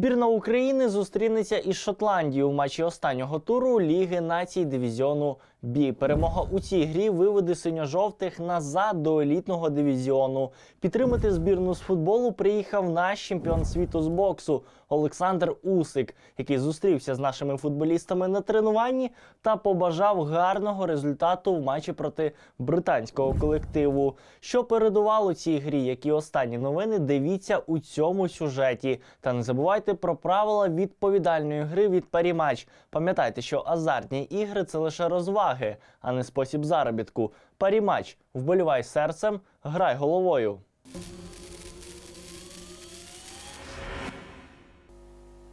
Збірна України зустрінеться із Шотландією у матчі останнього туру Ліги націй дивізіону Бі. Перемога у цій грі виведе синьо-жовтих назад до елітного дивізіону. Підтримати збірну з футболу приїхав наш чемпіон світу з боксу Олександр Усик, який зустрівся з нашими футболістами на тренуванні та побажав гарного результату в матчі проти британського колективу. Що передувало цій грі, які останні новини, дивіться у цьому сюжеті. Та не забувайте про правила відповідальної гри від Парімач. Пам'ятайте, що азартні ігри це лише розваги, а не спосіб заробітку. Парімач вболівай серцем, грай головою.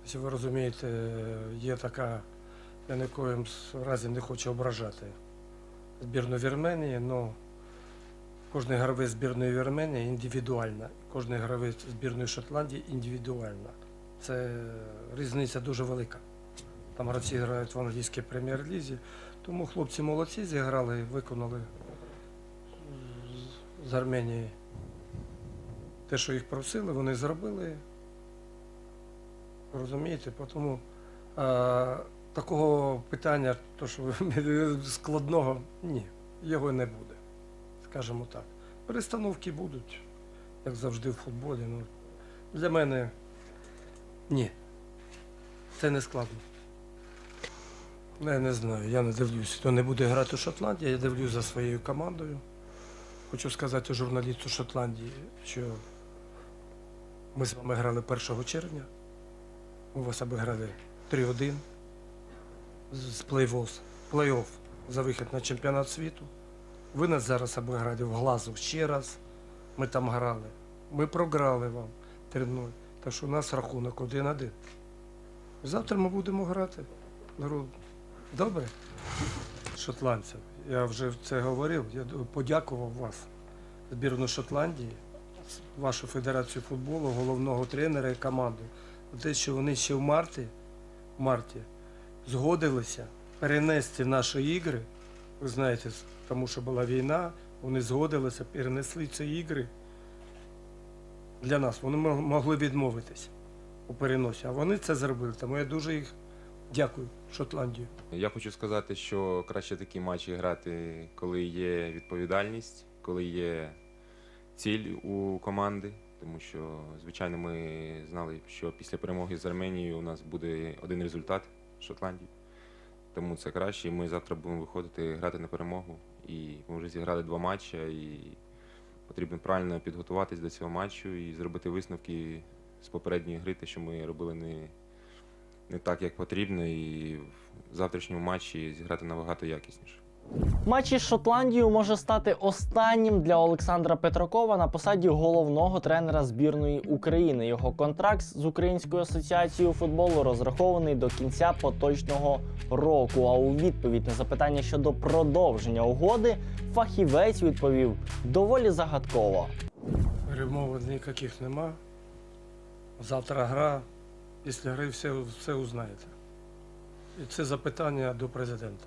Якщо ви розумієте, є така, я ні коїм разі не хочу ображати збірну Вірменії, але кожен гравець збірної Вірменії індивідуальна, кожен гравець збірної Шотландії індивідуальна. Це різниця дуже велика. Там гравці грають в англійській прем'єр-лізі, тому хлопці молодці зіграли, виконали з- Арменії те, що їх просили, вони зробили. Розумієте, тому а, такого питання, то що складного, ні, його не буде. Скажімо так. Перестановки будуть, як завжди в футболі. Ну, для мене ні. Це не складно. Ну, Я не знаю, я не дивлюсь, хто не буде грати у Шотландії, я дивлюсь за своєю командою. Хочу сказати журналісту Шотландії, що ми з вами грали 1 червня. У вас обіграли 3-1 з плей-офф плей за вихід на чемпіонат світу. Ви нас зараз обіграли в Глазу ще раз. Ми там грали. Ми програли вам 3-0. Так що у нас рахунок 1-1. Завтра ми будемо грати. Гру. Добре? Шотландцям. Я вже це говорив. Я подякував вас, збірну Шотландії, вашу федерацію футболу, головного тренера і команду. Те, що вони ще в марті, в марті згодилися перенести наші ігри. Ви знаєте, тому що була війна, вони згодилися, перенесли ці ігри для нас. Вони могли відмовитися у переносі, а вони це зробили. Тому я дуже їх дякую, Шотландію. Я хочу сказати, що краще такі матчі грати, коли є відповідальність, коли є ціль у команди. Тому що, звичайно, ми знали, що після перемоги з Арменією у нас буде один результат в Шотландії. Тому це краще. Ми завтра будемо виходити грати на перемогу. І ми вже зіграли два матчі, і потрібно правильно підготуватись до цього матчу і зробити висновки з попередньої гри, те, що ми робили не, не так, як потрібно, і в завтрашньому матчі зіграти набагато якісніше. Матч із Шотландією може стати останнім для Олександра Петракова на посаді головного тренера збірної України. Його контракт з Українською асоціацією футболу розрахований до кінця поточного року. А у відповідь на запитання щодо продовження угоди фахівець відповів доволі загадково. Перемовин ніяких нема. Завтра гра. Після гри все, все узнаєте. І це запитання до президента.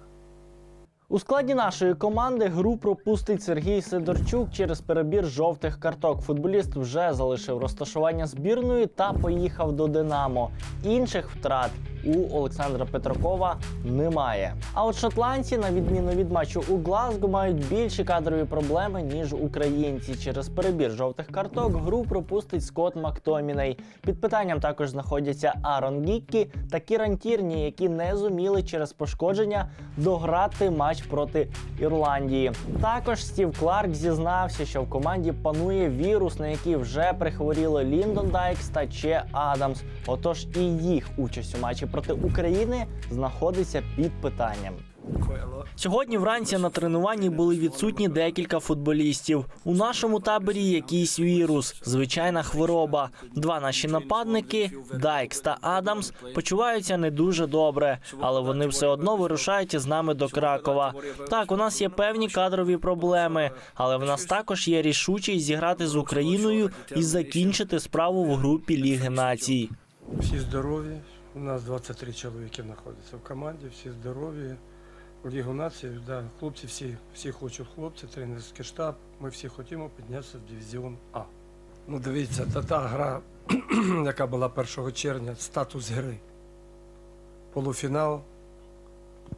У складі нашої команди гру пропустить Сергій Сидорчук через перебір жовтих карток. Футболіст вже залишив розташування збірної та поїхав до Динамо. Інших втрат у Олександра Петракова немає. А от шотландці, на відміну від матчу у Глазго, мають більші кадрові проблеми ніж українці. Через перебір жовтих карток гру пропустить Скотт Мактоміней. Під питанням також знаходяться Арон Гіккі та Кіран Тірні, які не зуміли через пошкодження дограти матч проти Ірландії. Також Стів Кларк зізнався, що в команді панує вірус, на який вже прихворіли Ліндон Дайкс та Че Адамс. Отож і їх участь у матчі проти України знаходиться під питанням. Сьогодні вранці на тренуванні були відсутні декілька футболістів. У нашому таборі якийсь вірус, звичайна хвороба. Два наші нападники, Дайкс та Адамс, почуваються не дуже добре, але вони все одно вирушають із нами до Кракова. Так, у нас є певні кадрові проблеми, але в нас також є рішучість зіграти з Україною і закінчити справу в групі Ліги націй. Всі здорові. У нас 23 чоловіки знаходяться в команді, всі здорові. В Лігу націй, да, хлопці всі, всі хочуть хлопці, тренерський штаб. Ми всі хочемо піднятися в дивізіон А. Ну дивіться, та та гра яка була 1 червня, статус гри. Полуфінал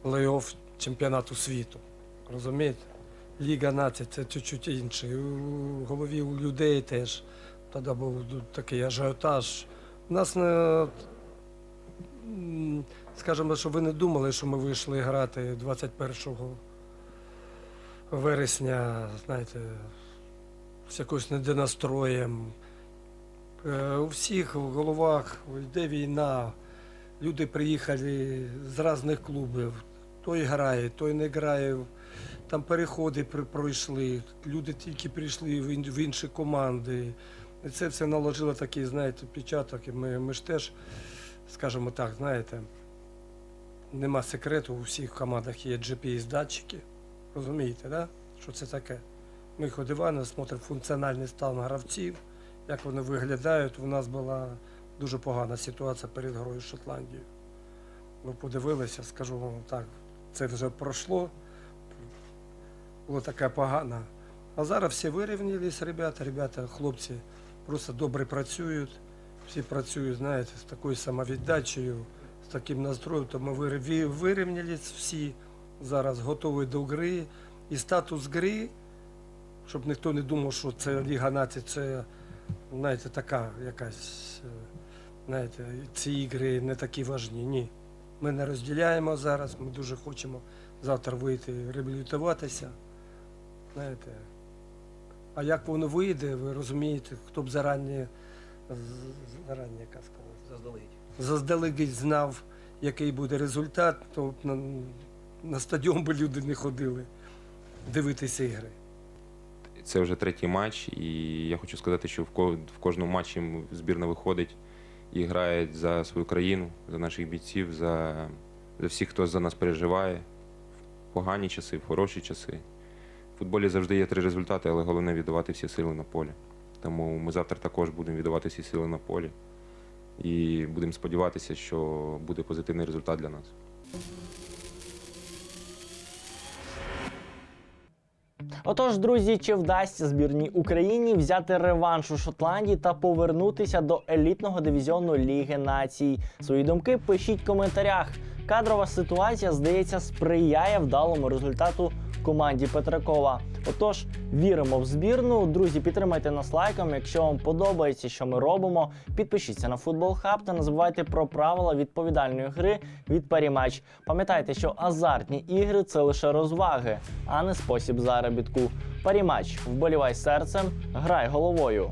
плей-офф чемпіонату світу. Розумієте? Ліга націй це чуть-чуть інше. У голові у людей теж тоді був такий ажіотаж. У нас не. М, Скажімо, щоб ви не думали, що ми вийшли грати 21 вересня, знаєте, з якось недонастроєм. Е, У всіх в головах йде війна, люди приїхали з різних клубів. Той грає, той не грає. Там переходи пройшли, люди тільки прийшли в інші команди. І це все наложило такий, знаєте, печаток. І ми, ми ж теж, скажімо так, знаєте, нема секрету, у всіх командах є GPS-датчики. Розумієте, да? що це таке? Ми ходимо, смотримо функціональний стан гравців, як вони виглядають. У нас була дуже погана ситуація перед грою з Шотландією. Ми подивилися, скажу вам так, це вже пройшло. Було таке погано. А зараз всі вирівнялись, ребята, ребята, хлопці просто добре працюють. Всі працюють, знаєте, з такою самовіддачею, з таким настроєм, то ми вирівнялись всі, зараз готові до гри. І статус гри, щоб ніхто не думав, що це Ліга націй, це знаєте, така якась, е, знаєте, ці ігри не такі важні. Ні. Ми не розділяємо зараз, ми дуже хочемо завтра вийти реабілітуватися. Знаєте. А як воно вийде, ви розумієте, хто б зарані, зарані, яка сказала, Заздалегідь. заздалегідь знав, який буде результат, то на, на стадіон би люди не ходили дивитися ігри. Це вже третій матч, і я хочу сказати, що в ко- в кожному матчі збірна виходить і грає за свою країну, за наших бійців, за, за всіх, хто за нас переживає. В погані часи, в хороші часи. В футболі завжди є три результати, але головне віддавати всі сили на полі. Тому ми завтра також будемо віддавати всі сили на полі. І будемо сподіватися, що буде позитивний результат для нас. Отож, друзі, чи вдасться збірній Україні взяти реванш у Шотландії та повернутися до елітного дивізіону Ліги Націй? Свої думки пишіть в коментарях. Кадрова ситуація, здається, сприяє вдалому результату команді Петракова. Отож, віримо в збірну. Друзі, підтримайте нас лайком. Якщо вам подобається, що ми робимо, підпишіться на футбол хаб та не забувайте про правила відповідальної гри від Паріматч. Пам'ятайте, що азартні ігри це лише розваги, а не спосіб заробітку. Паріматч, вболівай серцем, грай головою.